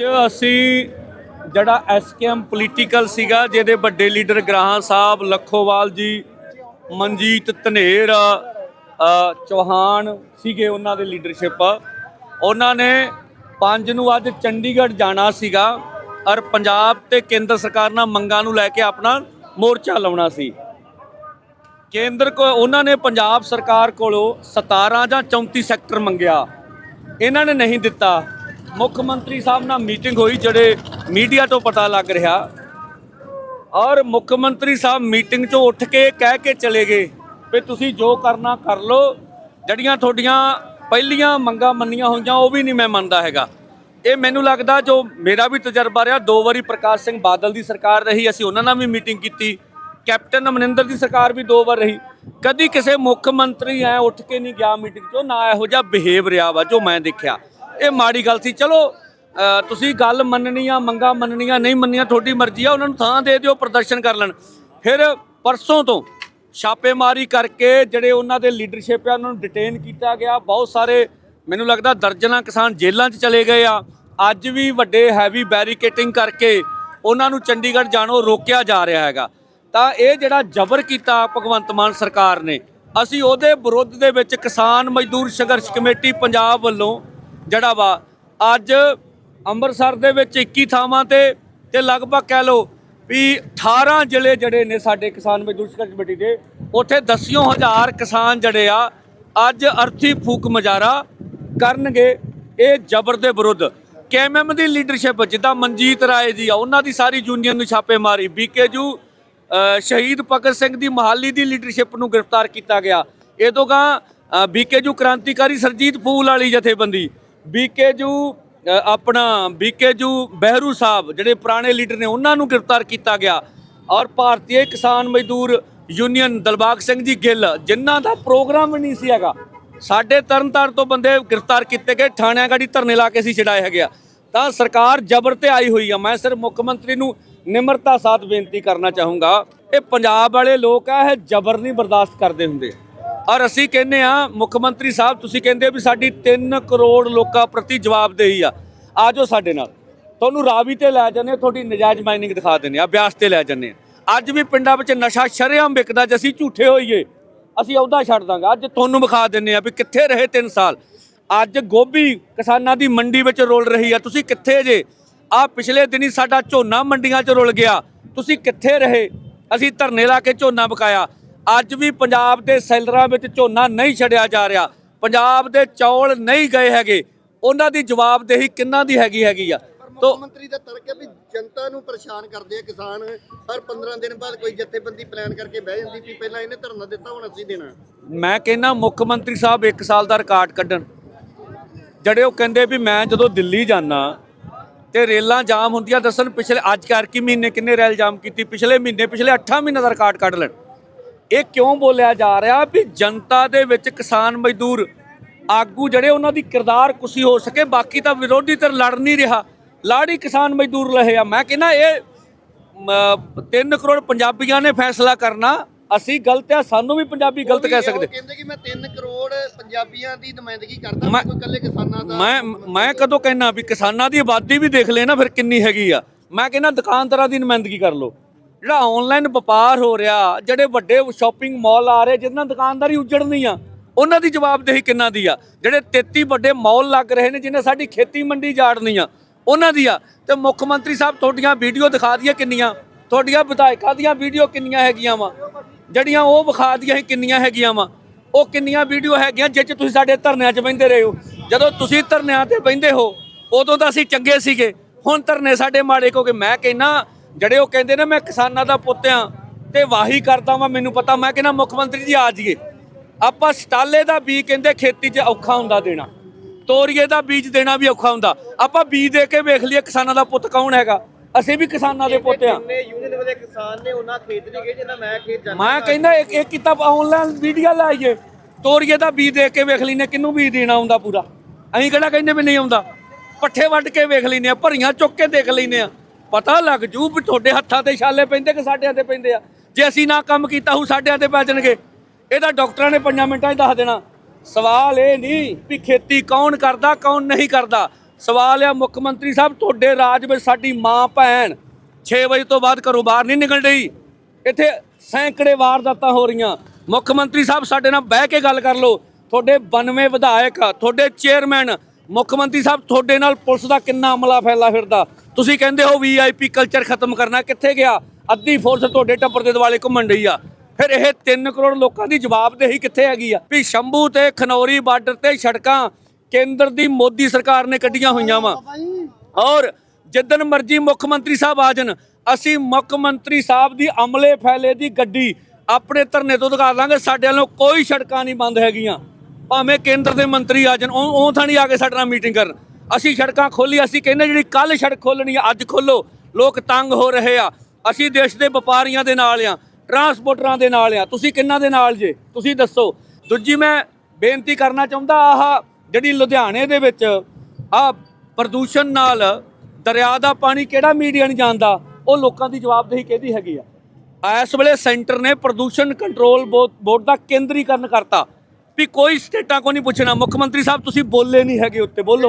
ਅੱਜ ਅਸੀਂ ਜਿਹੜਾ ਐਸਕੇਐਮ ਪੋਲੀਟੀਕਲ ਸੀਗਾ, ਜਿਹਦੇ ਵੱਡੇ ਲੀਡਰ ਗ੍ਰਾਹਾਂ ਸਾਹਿਬ, ਲੱਖੋਵਾਲ ਜੀ, ਮਨਜੀਤ ਧਨੇਰ ਚੌਹਾਨ ਸੀਗੇ ਉਹਨਾਂ ਦੇ ਲੀਡਰਸ਼ਿਪ। ਉਹਨਾਂ ਨੇ ਪੰਜ ਨੂੰ ਅੱਜ ਚੰਡੀਗੜ੍ਹ ਜਾਣਾ ਸੀਗਾ ਔਰ ਪੰਜਾਬ ਤੇ ਕੇਂਦਰ ਸਰਕਾਰ ਨਾਲ ਮੰਗਾਂ ਨੂੰ ਲੈ ਕੇ ਆਪਣਾ ਮੋਰਚਾ ਲਾਉਣਾ ਸੀ। ਕੇਂਦਰ ਕੋ, ਉਹਨਾਂ ਨੇ ਪੰਜਾਬ ਸਰਕਾਰ ਕੋਲੋਂ 17 ਜਾਂ 34 ਸੈਕਟਰ ਮੰਗਿਆ। ਇਹਨਾਂ ਨੇ ਨਹੀਂ ਦਿੱਤਾ। ਮੁੱਖ ਮੰਤਰੀ ਸਾਹਿਬ ਨਾਲ ਮੀਟਿੰਗ ਹੋਈ ਜਿਹੜੇ ਮੀਡੀਆ ਤੋਂ ਪਤਾ ਲੱਗ ਰਿਹਾ। ਔਰ ਮੁੱਖ ਮੰਤਰੀ ਸਾਹਿਬ ਮੀਟਿੰਗ 'ਚੋਂ ਉੱਠ ਕੇ ਕਹਿ ਕੇ ਚਲੇ ਗਏ ਵੀ ਤੁਸੀਂ ਜੋ ਕਰਨਾ ਕਰ ਲਓ। ਜਿਹੜੀਆਂ ਤੁਹਾਡੀਆਂ ਪਹਿਲੀਆਂ ਮੰਗਾਂ ਮੰਨੀਆਂ ਹੋਈਆਂ ਉਹ ਵੀ ਨਹੀਂ ਮੈਂ ਮੰਨਦਾ ਹੈਗਾ। ਇਹ ਮੈਨੂੰ ਲੱਗਦਾ ਜੋ ਮੇਰਾ ਵੀ ਤਜਰਬਾ ਰਿਹਾ, ਦੋ ਵਾਰੀ ਪ੍ਰਕਾਸ਼ ਸਿੰਘ ਬਾਦਲ ਦੀ ਸਰਕਾਰ ਰਹੀ, ਅਸੀਂ ਉਹਨਾਂ ਨਾਲ ਵੀ ਮੀਟਿੰਗ ਕੀਤੀ। ਕੈਪਟਨ ਅਮਰਿੰਦਰ ਦੀ ਸਰਕਾਰ ਵੀ ਦੋ ਵਾਰ ਰਹੀ। ਕਦੀ ਕਿਸੇ ਮੁੱਖ ਮੰਤਰੀ ਐ ਉੱਠ ਕੇ ਨਹੀਂ ਗਿਆ ਮੀਟਿੰਗ 'ਚੋਂ, ਨਾ ਇਹੋ ਜਿਹਾ ਬਿਹੇਵ ਰਿਹਾ ਵਾ ਜੋ ਮੈਂ ਦੇਖਿਆ। ਇਹ ਮਾੜੀ ਗੱਲ ਸੀ। ਚਲੋ ਤੁਸੀਂ ਗੱਲ ਮੰਨਣੀ ਆ, ਮੰਗਾ ਮੰਨਣੀਆਂ ਨਹੀਂ ਮੰਨੀਆਂ, ਤੁਹਾਡੀ ਮਰਜ਼ੀ ਆ, ਉਹਨਾਂ ਨੂੰ ਥਾਂ ਦੇ ਦਿਓ, ਪ੍ਰਦਰਸ਼ਨ ਕਰ ਲੈਣ। ਫਿਰ ਪਰਸੋਂ ਤੋਂ ਛਾਪੇਮਾਰੀ ਕਰਕੇ ਜਿਹੜੇ ਉਹਨਾਂ ਦੇ ਲੀਡਰਸ਼ਿਪ ਆ, ਉਹਨਾਂ ਨੂੰ ਡਿਟੇਨ ਕੀਤਾ ਗਿਆ। ਬਹੁਤ ਸਾਰੇ, ਮੈਨੂੰ ਲੱਗਦਾ, ਦਰਜਨਾਂ ਕਿਸਾਨ ਜੇਲ੍ਹਾਂ 'ਚ ਚਲੇ ਗਏ ਆ। ਅੱਜ ਵੀ ਵੱਡੇ ਹੈਵੀ ਬੈਰੀਕੇਟਿੰਗ ਕਰਕੇ ਉਹਨਾਂ ਨੂੰ ਚੰਡੀਗੜ੍ਹ ਜਾਣੋਂ ਰੋਕਿਆ ਜਾ ਰਿਹਾ ਹੈਗਾ। ਤਾਂ ਇਹ ਜਿਹੜਾ ਜ਼ਬਰ ਕੀਤਾ ਭਗਵੰਤ ਮਾਨ ਸਰਕਾਰ ਨੇ, ਅਸੀਂ ਉਹਦੇ ਵਿਰੁੱਧ ਦੇ ਵਿੱਚ ਕਿਸਾਨ ਮਜ਼ਦੂਰ ਸੰਘਰਸ਼ ਕਮੇਟੀ ਪੰਜਾਬ ਵੱਲੋਂ ਜਿਹੜਾ ਵਾ। ਅੱਜ ਅੰਮ੍ਰਿਤਸਰ ਦੇ ਵਿੱਚ 21 ਥਾਵਾਂ ਤੇ ਤੇ ਲਗਭਗ ਕਹਿ ਲਓ ਵੀ 18 ਜ਼ਿਲ੍ਹੇ ਜਿਹੜੇ ਨੇ ਸਾਡੇ ਕਿਸਾਨ ਮਜ਼ਦੂਰ ਸੰਘਰਸ਼ ਕਮੇਟੀ ਦੇ। ਉੱਥੇ ਦਸਿਓ ਹਜ਼ਾਰ ਕਿਸਾਨ ਜਿਹੜੇ ਆ। ਅੱਜ ਅਰਥੀ ਫੂਕ ਮਜਾਰਾ ਕਰਨਗੇ ਇਹ ਜ਼ਬਰ ਦੇ ਵਿਰੁੱਧ। ਕੇਐਮਐਮ ਦੀ ਲੀਡਰਸ਼ਿਪ ਜਿੱਦਾਂ ਮਨਜੀਤ ਰਾਏ ਜੀ ਆ ਉਹਨਾਂ ਦੀ ਸਾਰੀ ਯੂਨੀਅਨ ਨੂੰ ਛਾਪੇ ਮਾਰੀ। ਬੀਕੇਜੂ ਅ, ਸ਼ਹੀਦ ਭਗਤ ਸਿੰਘ ਦੀ ਮਹਾਲੀ ਦੀ ਲੀਡਰਸ਼ਿਪ ਨੂੰ ਗ੍ਰਿਫਤਾਰ ਕੀਤਾ ਗਿਆ। ਇਹ ਤੋਂ ਗਾਂ ਬੀਕੇਜੂ ਕ੍ਰਾਂਤੀਕਾਰੀ ਸਰਜੀਤ ਫੂਲ ਵਾਲੀ ਜਥੇਬੰਦੀ। ਬੀਕੇਜੂ ਅ, ਆਪਣਾ ਬੀਕੇਜੂ ਬਹਿਰੂ ਸਾਹਿਬ ਜਿਹੜੇ ਪੁਰਾਣੇ ਲੀਡਰ ਨੇ ਉਹਨਾਂ ਨੂੰ ਗ੍ਰਿਫਤਾਰ ਕੀਤਾ ਗਿਆ। ਔਰ ਭਾਰਤੀ ਕਿਸਾਨ ਮਜ਼ਦੂਰ ਯੂਨੀਅਨ ਦਲਬਾਗ ਸਿੰਘ ਜੀ ਗਿੱਲ ਜਿਨ੍ਹਾਂ ਦਾ ਪ੍ਰੋਗਰਾਮ ਨਹੀਂ ਸੀ ਹੈਗਾ ਸਾਡੇ ਤਰਨਤਾਰਨ ਤੋਂ ਬੰਦੇ ਗ੍ਰਿਫਤਾਰ ਕੀਤੇ ਗਏ ਥਾਣਿਆਂ ਗਾੜੀ ਧਰਨੇ ਲਾ ਕੇ ਸੀ ਛਡਾਏ ਹੈਗੇ ਆ। ਤਾਂ ਸਰਕਾਰ ਜ਼ਬਰ ਤੇ ਆਈ ਹੋਈ ਆ। ਮੈਂ ਸਿਰ ਮੁੱਖ ਮੰਤਰੀ ਨੂੰ ਨਿਮਰਤਾ ਸਾਥ ਬੇਨਤੀ ਕਰਨਾ ਚਾਹੂੰਗਾ। ਇਹ ਪੰਜਾਬ ਵਾਲੇ ਲੋਕ ਆ ਇਹ ਜ਼ਬਰ ਨਹੀਂ ਬਰਦਾਸ਼ਤ ਕਰਦੇ ਹੁੰਦੇ। ਔਰ ਅਸੀਂ ਕਹਿੰਦੇ ਆ ਮੁੱਖ ਮੰਤਰੀ ਸਾਹਿਬ ਤੁਸੀਂ ਕਹਿੰਦੇ ਵੀ ਸਾਡੀ 3 ਕਰੋੜ ਲੋਕਾਂ ਪ੍ਰਤੀ ਜਵਾਬਦੇਹੀ ਆ। ਆਜੋ ਸਾਡੇ ਨਾਲ। ਤੁਹਾਨੂੰ ਰਾਵੀ ਤੇ ਲੈ ਜਾਂਦੇ ਹਾਂ, ਤੁਹਾਡੀ ਨਜਾਇਜ਼ ਮਾਈਨਿੰਗ ਦਿਖਾ ਦਿੰਦੇ ਆ ਬਿਆਸ ਤੇ ਲੈ ਜਾਂਦੇ ਆ ਅੱਜ ਵੀ ਪਿੰਡਾਂ ਵਿੱਚ ਨਸ਼ਾ ਸ਼ਰੇਆਮ ਵਿਕਦਾ ਜੇ ਅਸੀਂ ਝੂਠੇ ਹੋਈਏ ਅਸੀਂ ਉਹਦਾ ਛੱਡ ਦਾਂਗੇ। ਅੱਜ ਤੁਹਾਨੂੰ ਵਿਖਾ ਦਿੰਦੇ ਆ ਵੀ ਕਿੱਥੇ ਰਹੇ 3 ਸਾਲ। ਅੱਜ ਗੋਭੀ ਕਿਸਾਨਾਂ ਦੀ ਮੰਡੀ ਵਿੱਚ ਰੋਲ ਰਹੀ ਆ। ਤੁਸੀਂ ਕਿੱਥੇ ਜੇ? ਆ ਪਿਛਲੇ ਦਿਨੀ ਸਾਡਾ ਝੋਨਾ ਮੰਡੀਆਂ 'ਚ ਰੁਲ ਗਿਆ। ਤੁਸੀਂ ਕਿੱਥੇ ਰਹੇ? ਅਸੀਂ ਧਰਨੇ ਲਾ ਕੇ ਝੋਨਾ ਬਕਾਇਆ ਅੱਜ ਵੀ ਪੰਜਾਬ ਦੇ ਸੈਲਰਾਂ ਵਿੱਚ ਝੋਨਾ ਨਹੀਂ ਛੱਡਿਆ ਜਾ ਰਿਹਾ। ਪੰਜਾਬ ਦੇ ਚੌਲ ਨਹੀਂ ਗਏ ਹੈਗੇ। ਉਹਨਾਂ ਦੀ ਜਵਾਬਦੇਹੀ ਕਿੰਨਾਂ ਦੀ ਹੈਗੀ ਹੈਗੀ ਆ? ਤੋ ਮੰਤਰੀ ਦਾ ਤਰਕ ਹੈ ਵੀ ਜਨਤਾ ਨੂੰ ਪਰੇਸ਼ਾਨ ਕਰਦੇ ਆ ਕਿਸਾਨ। ਹਰ 15 ਦਿਨ ਬਾਅਦ ਕੋਈ ਜਥੇਬੰਦੀ ਪਲਾਨ ਕਰਕੇ ਬਹਿ ਜਾਂਦੀ ਵੀ ਪਹਿਲਾਂ ਇਹਨੇ ਧਰਨਾ ਦਿੱਤਾ ਹੁਣ ਅਸੀਂ ਦੇਣਾ। ਮੈਂ ਕਹਿੰਦਾ ਮੁੱਖ ਮੰਤਰੀ ਸਾਹਿਬ 1 ਸਾਲ ਦਾ ਰਿਕਾਰਡ ਕੱਢਣ। ਜਿਹੜੇ ਉਹ ਕਹਿੰਦੇ ਵੀ ਮੈਂ ਜਦੋਂ ਦਿੱਲੀ ਜਾਣਾ ਤੇ ਰੇਲਾਂ ਜਾਮ ਹੁੰਦੀਆਂ ਦੱਸਣ ਪਿਛਲੇ ਅੱਜ ਕਰ ਕੀ ਮਹੀਨੇ ਕਿੰਨੇ ਰੇਲ ਜਾਮ ਕੀਤੀ? ਪਿਛਲੇ ਮਹੀਨੇ ਪਿਛਲੇ 8 ਮਹੀਨੇ ਦਾ ਰਿਕਾਰਡ ਕੱਢ ਲੈਣ। ਇਹ ਕਿਉਂ ਬੋਲਿਆ ਜਾ ਰਿਹਾ ਵੀ ਜਨਤਾ ਦੇ ਵਿੱਚ ਕਿਸਾਨ ਮਜ਼ਦੂਰ ਆਗੂ ਜਿਹੜੇ ਉਹਨਾਂ ਦੀ ਕਿਰਦਾਰ ਕੁਸੀ ਹੋ ਸਕੇ ਬਾਕੀ ਤਾਂ ਵਿਰੋਧੀ ਧਿਰ ਲੜ ਨਹੀਂ ਰਿਹਾ। ਲਾੜੀ ਕਿਸਾਨ ਮਜ਼ਦੂਰ ਰਹੇ ਆ। ਮੈਂ ਕਹਿੰਦਾ ਇਹ 3 ਕਰੋੜ ਪੰਜਾਬੀਆਂ ਨੇ ਫੈਸਲਾ ਕਰਨਾ। ਅਸੀਂ ਗਲਤ ਆ ਸਾਨੂੰ ਵੀ ਪੰਜਾਬੀ ਗਲਤ ਕਹਿ ਸਕਦੇ। ਕਹਿੰਦੇ ਕਿ ਮੈਂ 3 ਕਰੋੜ ਪੰਜਾਬੀਆਂ ਦੀ ਨੁਮਾਇੰਦਗੀ ਕਰਦਾ ਮੈਂ- ਕੋਈ ਇਕੱਲੇ ਕਿਸਾਨਾਂ ਦਾ ਮੈਂ ਮੈਂ ਕਦੋਂ ਕਹਿਣਾ ਵੀ ਕਿਸਾਨਾਂ ਦੀ ਆਬਾਦੀ ਵੀ ਦੇਖ ਲੈਣਾ ਫਿਰ ਕਿੰਨੀ ਹੈਗੀ ਆ। ਮੈਂ ਕਹਿੰਦਾ ਦੁਕਾਨਦਾਰਾਂ ਦੀ ਨੁਮਾਇੰਦਗੀ ਕਰ ਲਓ। ਜਿਹੜਾ ਆਨਲਾਈਨ ਵਪਾਰ ਹੋ ਰਿਹਾ। ਜਿਹੜੇ ਵੱਡੇ ਸ਼ਾਪਿੰਗ ਮਾਲ ਆ ਰਹੇ ਜਿਨ੍ਹਾਂ ਦੁਕਾਨਦਾਰੀ ਉਜੜਨੀ ਆ, ਉਹਨਾਂ ਦੀ ਜਵਾਬਦੇਹੀ ਕਿੰਨਾ ਦੀ ਆ? ਜਿਹੜੇ 33 ਵੱਡੇ ਮਾਲ ਲੱਗ ਰਹੇ ਨੇ ਜਿਨ੍ਹਾਂ ਸਾਡੀ ਖੇਤੀ ਮੰਡੀ ਜਾੜਨੀ ਆ, ਉਹਨਾਂ ਦੀ ਆ। ਤੇ ਮੁੱਖ ਮੰਤਰੀ ਸਾਹਿਬ, ਤੁਹਾਡੀਆਂ ਵੀਡੀਓ ਦਿਖਾ ਦਈਏ ਕਿੰਨੀਆਂ? ਤੁਹਾਡੀਆਂ ਵਿਧਾਇਕਾਂ ਦੀਆਂ ਵੀਡੀਓ ਕਿੰਨੀਆਂ ਹੈਗੀਆਂ ਵਾ? ਜਿਹੜੀਆਂ ਉਹ ਵਿਖਾ ਦੀਆਂ ਕਿੰਨੀਆਂ ਹੈਗੀਆਂ ਵਾ? ਉਹ ਕਿੰਨੀਆਂ ਵੀਡੀਓ ਹੈਗੀਆਂ, ਜਿਹ 'ਚ ਤੁਸੀਂ ਸਾਡੇ ਧਰਨਿਆਂ 'ਚ ਬਹਿੰਦੇ ਰਹੇ ਹੋ। ਜਦੋਂ ਤੁਸੀਂ ਧਰਨਿਆਂ ਤੇ ਬਹਿੰਦੇ ਹੋ, ਉਦੋਂ ਤਾਂ ਅਸੀਂ ਚੰਗੇ ਸੀਗੇ। ਹੁਣ ਧਰਨੇ ਸਾਡੇ ਮਾੜੇ ਕਿਉਂਕਿ ਮੈਂ ਕਹਿੰਨਾ ਜਿਹੜੇ ਉਹ ਕਹਿੰਦੇ ਨੇ ਮੈਂ ਕਿਸਾਨਾਂ ਦਾ ਪੁੱਤ ਆ ਤੇ ਵਾਹੀ ਕਰਦਾ ਵਾਂ ਮੈਨੂੰ ਪਤਾ ਮੈਂ ਕਹਿੰਦਾ ਮੁੱਖ ਮੰਤਰੀ ਜੀ ਆ ਜਾਈਏ। ਆਪਾਂ ਸਟਾਲੇ ਦਾ ਬੀਜ ਕਹਿੰਦੇ ਖੇਤੀ 'ਚ ਔਖਾ ਹੁੰਦਾ ਦੇਣਾ। ਤੋਰੀਏ ਦਾ ਬੀਜ ਦੇਣਾ ਵੀ ਔਖਾ ਹੁੰਦਾ। ਆਪਾਂ ਬੀਜ ਦੇ ਕੇ ਵੇਖ ਲਈਏ ਕਿਸਾਨਾਂ ਦਾ ਪੁੱਤ ਕੌਣ ਹੈਗਾ? ਅਸੀਂ ਵੀ ਕਿਸਾਨਾਂ ਦੇ ਪੁੱਤ ਆ। ਜਿੰਨੇ ਯੂਨੀਅਨ ਵਾਲੇ ਕਿਸਾਨ ਨੇ ਉਹਨਾਂ ਖੇਤ ਨਹੀਂ ਗਏ ਜਿੰਨਾ ਮੈਂ ਖੇਤ ਜਾਂਦਾ ਮੈਂ ਕਹਿੰਦਾ ਇੱਕ ਇੱਕ ਕਿਤਾਬ ਆਨਲਾਈਨ ਵੀਡੀਓ ਲਾਈਏ। ਤੋਰੀਏ ਦਾ ਬੀਜ ਦੇਖ ਕੇ ਵੇਖ ਲੈਨੇ ਕਿੰਨੂੰ ਬੀਜ ਦੇਣਾ ਆਉਂਦਾ ਪੂਰਾ? ਅਸੀਂ ਕਿਹੜਾ ਕਹਿੰਦੇ ਵੀ ਨਹੀਂ ਆਉਂਦਾ? ਪੱਠੇ ਵੱਢ ਕੇ ਵੇਖ ਲੈਨੇ ਆ ਭਰੀਆਂ ਚੁੱਕ ਕੇ ਦੇਖ ਲੈਨੇ ਆ। ਪਤਾ ਲੱਗ ਜੂ ਵੀ ਤੁਹਾਡੇ ਹੱਥਾਂ ਤੇ ਛਾਲੇ ਪੈਂਦੇ ਕਿ ਸਾਡਿਆਂ ਤੇ ਪੈਂਦੇ ਆ। ਜੇ ਅਸੀਂ ਨਾ ਕੰਮ ਕੀਤਾ ਹੂ ਸਾਡਿਆਂ ਤੇ ਪੈ ਜਾਣਗੇ। ਇਹ ਤਾਂ ਡਾਕਟਰਾਂ ਨੇ 5 ਮਿੰਟਾਂ 'ਚ ਦੱਸ ਦੇਣਾ। ਸਵਾਲ ਇਹ ਨਹੀਂ ਵੀ ਖੇਤੀ ਕੌਣ ਕਰਦਾ, ਕੌਣ ਨਹੀਂ ਕਰਦਾ। ਸਵਾਲ ਆ ਮੁੱਖ ਮੰਤਰੀ ਸਾਹਿਬ, ਤੁਹਾਡੇ ਰਾਜ ਵਿੱਚ ਸਾਡੀ ਮਾਂ, ਭੈਣ 6 ਵਜੇ ਤੋਂ ਬਾਅਦ ਘਰੋਂ ਬਾਹਰ ਨਹੀਂ ਨਿਕਲ ਰਹੀ ਇੱਥੇ ਸੈਂਕੜੇ ਵਾਰਦਾਤਾਂ ਹੋ ਰਹੀਆਂ। ਮੁੱਖ ਮੰਤਰੀ ਸਾਹਿਬ, ਸਾਡੇ ਨਾਲ ਬਹਿ ਕੇ ਗੱਲ ਕਰ ਲਓ। ਤੁਹਾਡੇ 92 ਵਿਧਾਇਕ, ਤੁਹਾਡੇ ਚੇਅਰਮੈਨ ਮੁੱਖ ਮੰਤਰੀ ਸਾਹਿਬ, ਤੁਹਾਡੇ ਨਾਲ ਪੁਲਿਸ ਦਾ ਕਿੰਨਾ ਅਮਲਾ ਫੈਲਾ ਫਿਰਦਾ? ਤੁਸੀਂ ਕਹਿੰਦੇ ਹੋ ਵੀਆਈਪੀ ਕਲਚਰ ਖਤਮ ਕਰਨਾ, ਕਿੱਥੇ ਗਿਆ? ਅੱਧੀ ਫੋਰਸ ਤੁਹਾਡੇ ਟੱਬਰ ਦੇ ਦਿਵਾਲੇ ਘੁੰਮਣ ਰਹੀ ਆ। ਫਿਰ ਇਹ 3 ਕਰੋੜ ਲੋਕਾਂ ਦੀ ਜਵਾਬਦੇਹੀ ਕਿੱਥੇ ਹੈਗੀ ਆ? ਵੀ ਸ਼ੰਭੂ ਤੇ ਖਨੌਰੀ ਬਾਰਡਰ ਤੇ ਸੜਕਾਂ ਕੇਂਦਰ ਦੀ ਮੋਦੀ ਸਰਕਾਰ ਨੇ ਕੱਢੀਆਂ ਹੋਈਆਂ ਵਾ। ਔਰ ਜਿੱਦਨ ਮਰਜ਼ੀ ਮੁੱਖ ਮੰਤਰੀ ਸਾਹਿਬ ਆ ਜਾਣ, ਅਸੀਂ ਮੁੱਖ ਮੰਤਰੀ ਸਾਹਿਬ ਦੀ ਅਮਲੇ ਫੈਲੇ ਦੀ ਗੱਡੀ ਆਪਣੇ ਧਰਨੇ ਤੋਂ ਦਿਖਾ ਲਾਂਗੇ। ਸਾਡੇ ਵੱਲੋਂ ਕੋਈ ਸੜਕਾਂ ਨਹੀਂ ਬੰਦ ਹੈਗੀਆਂ। ਭਾਵੇਂ ਕੇਂਦਰ ਦੇ ਮੰਤਰੀ ਆ ਜਾਣ, ਉਹ ਉਹ ਥਾਣੀ ਆ ਕੇ ਸਾਡੇ ਨਾਲ ਮੀਟਿੰਗ ਕਰਨ। ਅਸੀਂ ਸੜਕਾਂ ਖੋਲੀ ਅਸੀਂ ਕਹਿੰਦੇ ਜਿਹੜੀ ਕੱਲ ਸੜਕ ਖੋਲਣੀ ਆ, ਅੱਜ ਖੋਲੋ ਲੋਕ ਤੰਗ ਹੋ ਰਹੇ ਆ। ਅਸੀਂ ਦੇਸ਼ ਦੇ ਵਪਾਰੀਆਂ ਦੇ ਨਾਲ ਆ, ਟਰਾਂਸਪੋਰਟਰਾਂ ਦੇ ਨਾਲ ਆ। ਤੁਸੀਂ ਕਿੰਨਾਂ ਦੇ ਨਾਲ ਜੇ? ਤੁਸੀਂ ਦੱਸੋ। ਦੂਜੀ ਮੈਂ ਬੇਨਤੀ ਕਰਨਾ ਚਾਹੁੰਦਾ, ਆਹ ਜਿਹੜੀ ਲੁਧਿਆਣੇ ਦੇ ਵਿੱਚ ਆ ਪ੍ਰਦੂਸ਼ਣ ਨਾਲ ਦਰਿਆ ਦਾ ਪਾਣੀ ਕਿਹੜਾ ਮੀਡੀਆ ਨਹੀਂ ਜਾਣਦਾ? ਉਹ ਲੋਕਾਂ ਦੀ ਜਵਾਬਦੇਹੀ ਕਿਹਦੀ ਹੈਗੀ ਆ ਇਸ ਵੇਲੇ ਸੈਂਟਰ ਨੇ ਪ੍ਰਦੂਸ਼ਣ ਕੰਟਰੋਲ ਬੋ- ਬੋਰਡ ਦਾ ਕੇਂਦਰੀਕਰਨ ਕਰਤਾ। ਵੀ ਕੋਈ ਸਟੇਟਾਂ ਕੋ ਨਹੀਂ ਪੁੱਛਣਾ। ਮੁੱਖ ਮੰਤਰੀ ਸਾਹਿਬ, ਤੁਸੀਂ ਬੋਲੇ ਨਹੀਂ ਹੈਗੇ ਉੱਤੇ, ਬੋਲੋ।